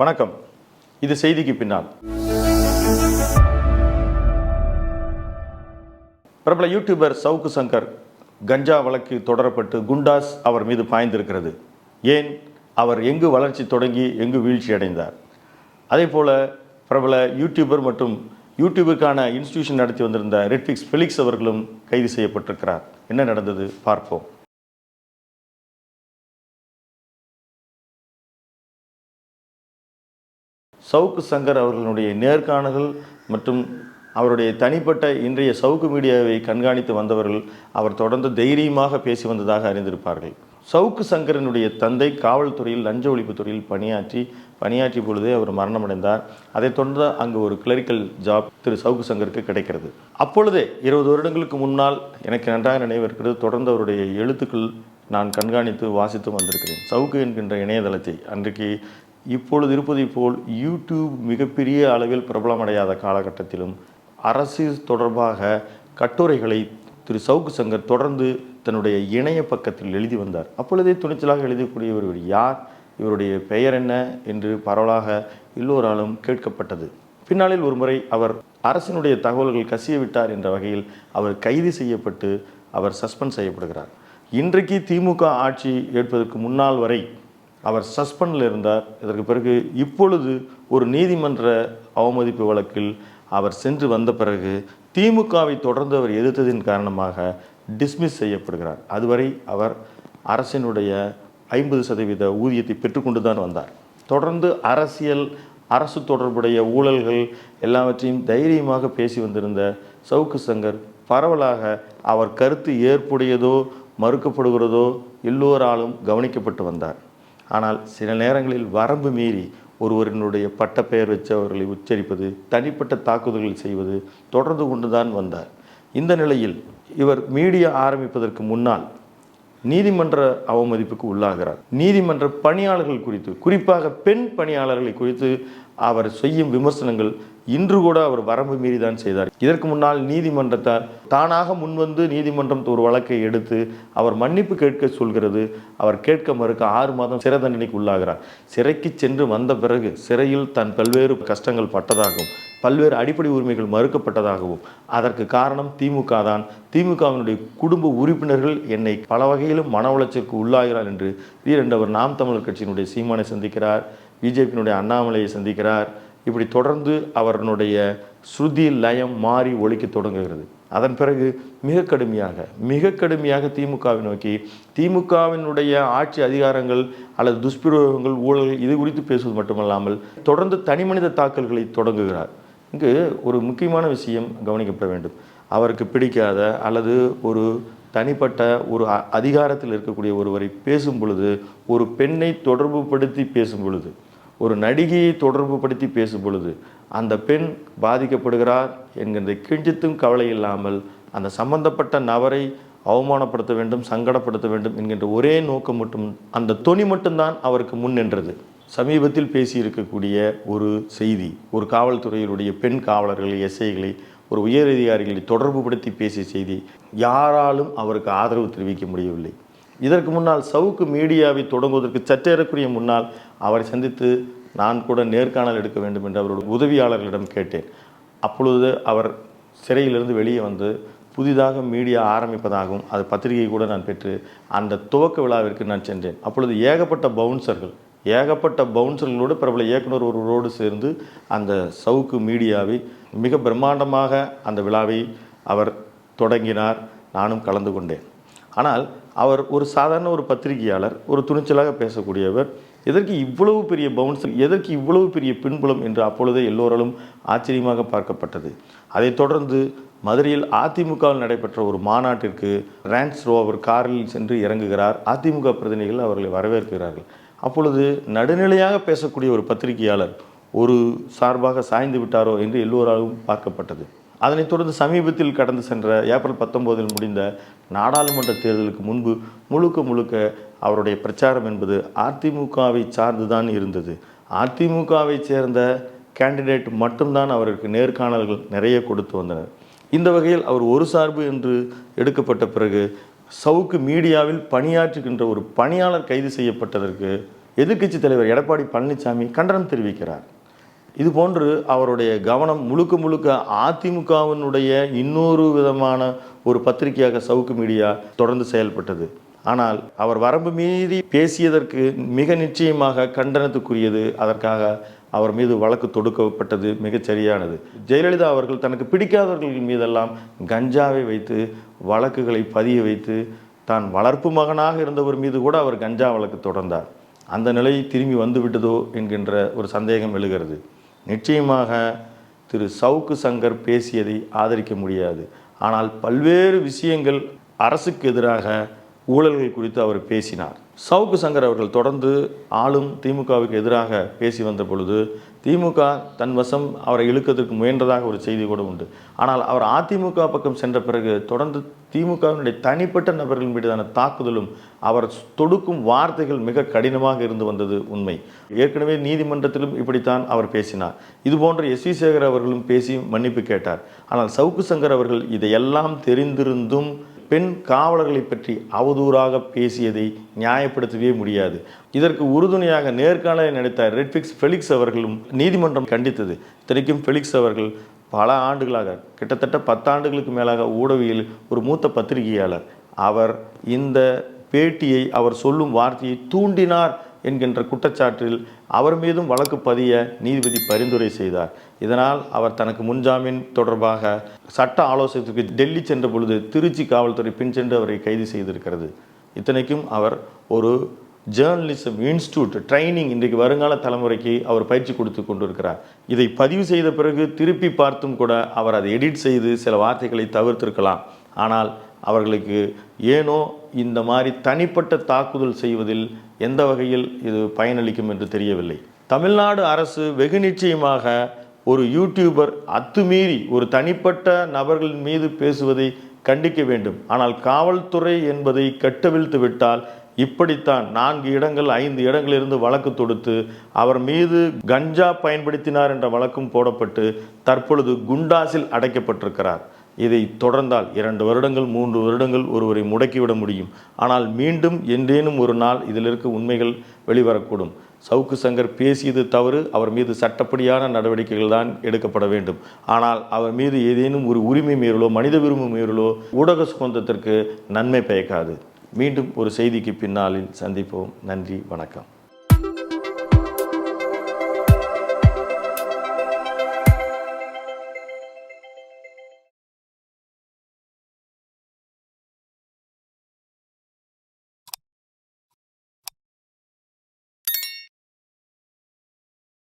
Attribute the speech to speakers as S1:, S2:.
S1: வணக்கம். இது செய்திக்கு பின்னால். பிரபல யூடியூபர் சவுக்கு சங்கர் கஞ்சா வழக்கு தொடரப்பட்டு குண்டாஸ் அவர் மீது பாய்ந்திருக்கிறது. ஏன்? அவர் எங்கு வளர்ச்சி தொடங்கி எங்கு வீழ்ச்சி அடைந்தார்? அதே போல பிரபல யூடியூபர் மற்றும் யூடியூபருக்கான இன்ஸ்டிடியூஷன் நடத்தி வந்திருந்த ரெட்ஃபிக்ஸ் ஃபெலிக்ஸ் அவர்களும் கைது செய்யப்பட்டிருக்கிறார். என்ன நடந்தது? பார்ப்போம். சவுக்கு சங்கர் அவர்களுடைய நேர்காணல்கள் மற்றும் அவருடைய தனிப்பட்ட இன்றைய சவுக்கு மீடியாவை கண்காணித்து வந்தவர்கள் அவர் தொடர்ந்து தைரியமாக பேசி வந்ததாக அறிந்திருப்பார்கள். சவுக்கு சங்கரனுடைய தந்தை காவல்துறையில் லஞ்ச ஒழிப்பு துறையில் பணியாற்றி பணியாற்றிய பொழுதே அவர் மரணமடைந்தார். அதைத் தொடர்ந்து அங்கு ஒரு கிளரிக்கல் ஜாப் திரு சவுக்கு சங்கருக்கு கிடைக்கிறது. அப்பொழுதே இருபது வருடங்களுக்கு முன்னால் எனக்கு நன்றாக நினைவு இருக்கிறது தொடர்ந்து அவருடைய எழுத்துக்கள் நான் கண்காணித்து வாசித்து வந்திருக்கிறேன். சவுக்கு என்கின்ற இணையதளத்தை அன்றைக்கு இப்பொழுது இருப்பதை போல் யூடியூப் மிகப்பெரிய அளவில் பிரபலமடையாத காலகட்டத்திலும் அரசு தொடர்பாக கட்டுரைகளை திரு சவுக்கு சங்கர் தொடர்ந்து தன்னுடைய இணைய பக்கத்தில் எழுதி வந்தார். அப்பொழுதே துணிச்சலாக எழுதக்கூடிய இவர் யார்? இவருடைய பெயர் என்ன? என்று பரவலாக எல்லோராலும் கேட்கப்பட்டது. பின்னாளில் ஒருமுறை அவர் அரசினுடைய தகவல்கள் கசிய விட்டார் என்ற வகையில் அவர் கைது செய்யப்பட்டு அவர் சஸ்பெண்ட் செய்யப்படுகிறார். இன்றைக்கு திமுக ஆட்சி ஏற்பதற்கு முன்னால் வரை அவர் சஸ்பெண்டில் இருந்தார். இதற்கு பிறகு இப்பொழுது ஒரு நீதிமன்ற அவமதிப்பு வழக்கில் அவர் சென்று வந்த பிறகு திமுகவை தொடர்ந்து அவர் எதிர்த்ததின் காரணமாக டிஸ்மிஸ் செய்யப்படுகிறார். அதுவரை அவர் அரசினுடைய ஐம்பது சதவீத ஊதியத்தை பெற்றுக்கொண்டு தான் வந்தார். தொடர்ந்து அரசியல் அரசு தொடர்புடைய ஊழல்கள் எல்லாவற்றையும் தைரியமாக பேசி வந்திருந்த சவுக்கு சங்கர் பரவலாக அவர் கருத்து ஏற்புடையதோ மறுக்கப்படுகிறதோ எல்லோராலும் கவனிக்கப்பட்டு வந்தார். ஆனால் சில நேரங்களில் வரம்பு மீறி ஒருவரினுடைய பட்டப்பெயர் வச்சு அவர்களை உச்சரிப்பது தனிப்பட்ட தாக்குதல்கள் செய்வது தொடர்ந்து கொண்டுதான் வந்தார். இந்த நிலையில் இவர் மீடியா ஆரம்பிப்பதற்கு முன்னால் நீதிமன்ற அவமதிப்புக்கு உள்ளாகிறார். நீதிமன்ற பணியாளர்கள் குறித்து குறிப்பாக பெண் பணியாளர்களை குறித்து அவர் செய்யும் விமர்சனங்கள் இன்று கூட அவர் வரம்பு மீறி தான் செய்தார். இதற்கு முன்னால் நீதிமன்றத்தார் தானாக முன்வந்து நீதிமன்றம் ஒரு வழக்கை எடுத்து அவர் மன்னிப்பு கேட்க சொல்கிறது. அவர் கேட்க மறுக்க ஆறு மாதம் சிறை தண்டனைக்கு உள்ளாகிறார். சிறைக்கு சென்று வந்த பிறகு சிறையில் தன் பல்வேறு கஷ்டங்கள் பட்டதாகவும் பல்வேறு அடிப்படை உரிமைகள் மறுக்கப்பட்டதாகவும் அதற்கு காரணம் திமுக தான். திமுகவினுடைய குடும்ப உறுப்பினர்கள் என்னை பல வகையிலும் மன உளைச்சலுக்கு உள்ளாகிறார் என்று வீரண்டவர் நாம் தமிழர் கட்சியினுடைய சீமானை சந்திக்கிறார். பிஜேபியினுடைய அண்ணாமலையை சந்திக்கிறார். இப்படி தொடர்ந்து அவர்களுடைய ஸ்ருதி லயம் மாறி ஒழிக்க தொடங்குகிறது. அதன் பிறகு மிக கடுமையாக மிக கடுமையாக திமுகவை நோக்கி திமுகவினுடைய ஆட்சி அதிகாரங்கள் அல்லது துஷ்பிரயோகங்கள் ஊழல்கள் இது குறித்து பேசுவது மட்டுமல்லாமல் தொடர்ந்து தனிமனித தாக்கல்களை தொடங்குகிறார். இங்கு ஒரு முக்கியமான விஷயம் கவனிக்கப்பட வேண்டும். அவருக்கு பிடிக்காத அல்லது ஒரு தனிப்பட்ட ஒரு அ- அதிகாரத்தில் இருக்கக்கூடிய ஒருவரை பேசும் பொழுது ஒரு பெண்ணை தொடர்புபடுத்தி பேசும் பொழுது ஒரு நடிகையை தொடர்பு படுத்தி பேசும் பொழுது அந்த பெண் பாதிக்கப்படுகிறார் என்கின்ற கிஞ்சித்தும் கவலை இல்லாமல் அந்த சம்பந்தப்பட்ட நபரை அவமானப்படுத்த வேண்டும் சங்கடப்படுத்த வேண்டும் என்கின்ற ஒரே நோக்கம் மட்டும் அந்த தொனி மட்டும்தான் அவருக்கு முன் நின்றது. சமீபத்தில் பேசியிருக்கக்கூடிய ஒரு செய்தி ஒரு காவல்துறையினுடைய பெண் காவலர்களை எஸ்ஐகளை ஒரு உயரதிகாரிகளை தொடர்பு படுத்தி பேசிய செய்தி யாராலும் அவருக்கு ஆதரவு தெரிவிக்க முடியவில்லை. இதற்கு முன்னால் சவுக்கு மீடியாவை தொடங்குவதற்கு சற்றேறக்குரிய முன்னால் அவரை சந்தித்து நான் கூட நேர்காணல் எடுக்க வேண்டும் என்று அவரோட உதவியாளர்களிடம் கேட்டேன். அப்பொழுது அவர் சிறையிலிருந்து வெளியே வந்து புதிதாக மீடியா ஆரம்பிப்பதாகவும் அது பத்திரிகை கூட நான் பெற்று அந்த துவக்க விழாவிற்கு நான் சென்றேன். அப்பொழுது ஏகப்பட்ட பவுன்சர்கள் ஏகப்பட்ட பவுன்சர்களோடு பிரபல இயக்குனர் ஒருவரோடு சேர்ந்து அந்த சவுக்கு மீடியாவை மிக பிரம்மாண்டமாக அந்த விழாவை அவர் தொடங்கினார். நானும் கலந்து கொண்டேன். ஆனால் அவர் ஒரு சாதாரண ஒரு பத்திரிகையாளர் ஒரு துணிச்சலாக பேசக்கூடியவர் எதற்கு இவ்வளவு பெரிய பவுன்ஸ் எதற்கு இவ்வளவு பெரிய பின்புலம் என்று அப்பொழுதே எல்லோராலும் ஆச்சரியமாக பார்க்கப்பட்டது. அதைத் தொடர்ந்து மதுரையில் அதிமுகவில் நடைபெற்ற ஒரு மாநாட்டிற்கு ரேன்ஸ் ரோவர் காரில் சென்று இறங்குகிறார். அதிமுக பிரதிநிதிகள் அவர்களை வரவேற்கிறார்கள். அப்பொழுது நடுநிலையாக பேசக்கூடிய ஒரு பத்திரிகையாளர் ஒரு சார்பாக சாய்ந்து விட்டாரோ என்று எல்லோராலும் பார்க்கப்பட்டது. அதனைத் தொடர்ந்து சமீபத்தில் கடந்து சென்ற ஏப்ரல் பத்தொம்போதில் முடிந்த நாடாளுமன்ற தேர்தலுக்கு முன்பு முழுக்க முழுக்க அவருடைய பிரச்சாரம் என்பது அதிமுகவை சார்ந்துதான் இருந்தது. அதிமுகவை சேர்ந்த கேண்டிடேட் மட்டும்தான் அவருக்கு நேர்காணல்கள் நிறைய கொடுத்து வந்தனர். இந்த வகையில் அவர் ஒரு சார்பு என்று எடுக்கப்பட்ட பிறகு சவுக்கு மீடியாவில் பணியாற்றுகின்ற ஒரு பணியாளர் கைது செய்யப்பட்டதற்கு எதிர்க்கட்சி தலைவர் எடப்பாடி பழனிசாமி கண்டனம் தெரிவிக்கிறார். இது போன்று அவருடைய கவனம் முழுக்க முழுக்க அதிமுகவினுடைய இன்னொரு விதமான ஒரு பத்திரிகையாக சவுக்கு மீடியா தொடர்ந்து செயல்பட்டது. ஆனால் அவர் வரம்பு மீறி பேசியதற்கு மிக நிச்சயமாக கண்டனத்துக்குரியது. அதற்காக அவர் மீது வழக்கு தொடுக்கப்பட்டது மிகச் சரியானது. ஜெயலலிதா அவர்கள் தனக்கு பிடிக்காதவர்கள் மீதெல்லாம் கஞ்சாவை வைத்து வழக்குகளை பதிய வைத்து தான் வளர்ப்பு மகனாக இருந்தவர் மீது கூட அவர் கஞ்சா வழக்கு தொடர்ந்தார். அந்த நிலை திரும்பி வந்து விட்டதோ என்கின்ற ஒரு சந்தேகம் எழுகிறது. நிச்சயமாக திரு சவுக்கு சங்கர் பேசியதை ஆதரிக்க முடியாது. ஆனால் பல்வேறு விஷயங்கள் அரசுக்கு எதிராக ஊழல்கள் குறித்து அவர் பேசினார். சவுக்கு சங்கர் அவர்கள் தொடர்ந்து ஆளும் திமுகவுக்கு எதிராக பேசி வந்த பொழுது திமுக தன் வசம் அவரை இழுக்கிறதுக்கு முயன்றதாக ஒரு செய்தி கூட உண்டு. ஆனால் அவர் அதிமுக பக்கம் சென்ற பிறகு தொடர்ந்து திமுகவினுடைய தனிப்பட்ட நபர்கள் மீதான தாக்குதலும் அவர் தொடுக்கும் வார்த்தைகள் மிக கடினமாக இருந்து வந்தது உண்மை. ஏற்கனவே நீதிமன்றத்திலும் இப்படித்தான் அவர் பேசினார். இதுபோன்ற எஸ் வி சேகர் அவர்களும் பேசி மன்னிப்பு கேட்டார். ஆனால் சவுக்கு சங்கர் அவர்கள் இதையெல்லாம் தெரிந்திருந்தும் பெண் காவலர்களை பற்றி அவதூறாக பேசியதை நியாயப்படுத்தவே முடியாது. இதற்கு உறுதுணையாக நேர்காணலை நடத்த ரெட்ஃபிக்ஸ் ஃபெலிக்ஸ் அவர்களும் நீதிமன்றம் கண்டித்தது. இத்தனைக்கும் ஃபெலிக்ஸ் அவர்கள் பல ஆண்டுகளாக கிட்டத்தட்ட பத்தாண்டுகளுக்கு மேலாக ஊடகவியல் ஒரு மூத்த பத்திரிகையாளர். அவர் இந்த பேட்டியை அவர் சொல்லும் வார்த்தையை தூண்டினார். என்கின்ற குற்றச்சாட்டில் அவர் மீதும் வழக்கு பதிய நீதிபதி பரிந்துரை செய்தார். இதனால் அவர் தனக்கு முன்ஜாமீன் தொடர்பாக சட்ட ஆலோசனைக்கு டெல்லி சென்ற பொழுது திருச்சி காவல்துறை பின் சென்று அவரை கைது செய்திருக்கிறது. இத்தனைக்கும் அவர் ஒரு ஜேர்னலிசம் இன்ஸ்டியூட் ட்ரைனிங் இன்றைக்கு வருங்கால தலைமுறைக்கு அவர் பயிற்சி கொடுத்து கொண்டிருக்கிறார். இதை பதிவு செய்த பிறகு திருப்பி பார்த்தும் கூட அவர் அதை எடிட் செய்து சில வார்த்தைகளை தவிர்த்திருக்கலாம். ஆனால் அவர்களுக்கு ஏனோ இந்த மாதிரி தனிப்பட்ட தாக்குதல் செய்வதில் எந்த வகையில் இது பயனளிக்கும் என்று தெரியவில்லை. தமிழ்நாடு அரசு வெகு நிச்சயமாக ஒரு யூடியூபர் அத்துமீறி ஒரு தனிப்பட்ட நபர்களின் மீது பேசுவதை கண்டிக்க வேண்டும். ஆனால் காவல்துறை என்பதை கட்டவிழ்த்து விட்டால் இப்படித்தான் நான்கு இடங்கள் ஐந்து இடங்களிலிருந்து வழக்கு தொடுத்து அவர் மீது கஞ்சா பயன்படுத்தினார் என்ற வழக்கும் போடப்பட்டு தற்பொழுது குண்டாசில் அடைக்கப்பட்டிருக்கிறார். இதை தொடர்ந்தால் இரண்டு வருடங்கள் மூன்று வருடங்கள் ஒருவரை முடக்கிவிட முடியும். ஆனால் மீண்டும் என்றேனும் ஒரு நாள் இதில் இருக்க உண்மைகள் வெளிவரக்கூடும். சவுக்கு சங்கர் பேசியது தவறு அவர் மீது சட்டப்படியான நடவடிக்கைகள் தான் எடுக்கப்பட வேண்டும். ஆனால் அவர் மீது ஏதேனும் ஒரு உரிமை மீறலோ மனித விரும்பு மீறலோ ஊடக சுதந்திரத்திற்கு நன்மை பயக்காது. மீண்டும் ஒரு செய்திக்கு பின்னாளில் சந்திப்போம். நன்றி வணக்கம்.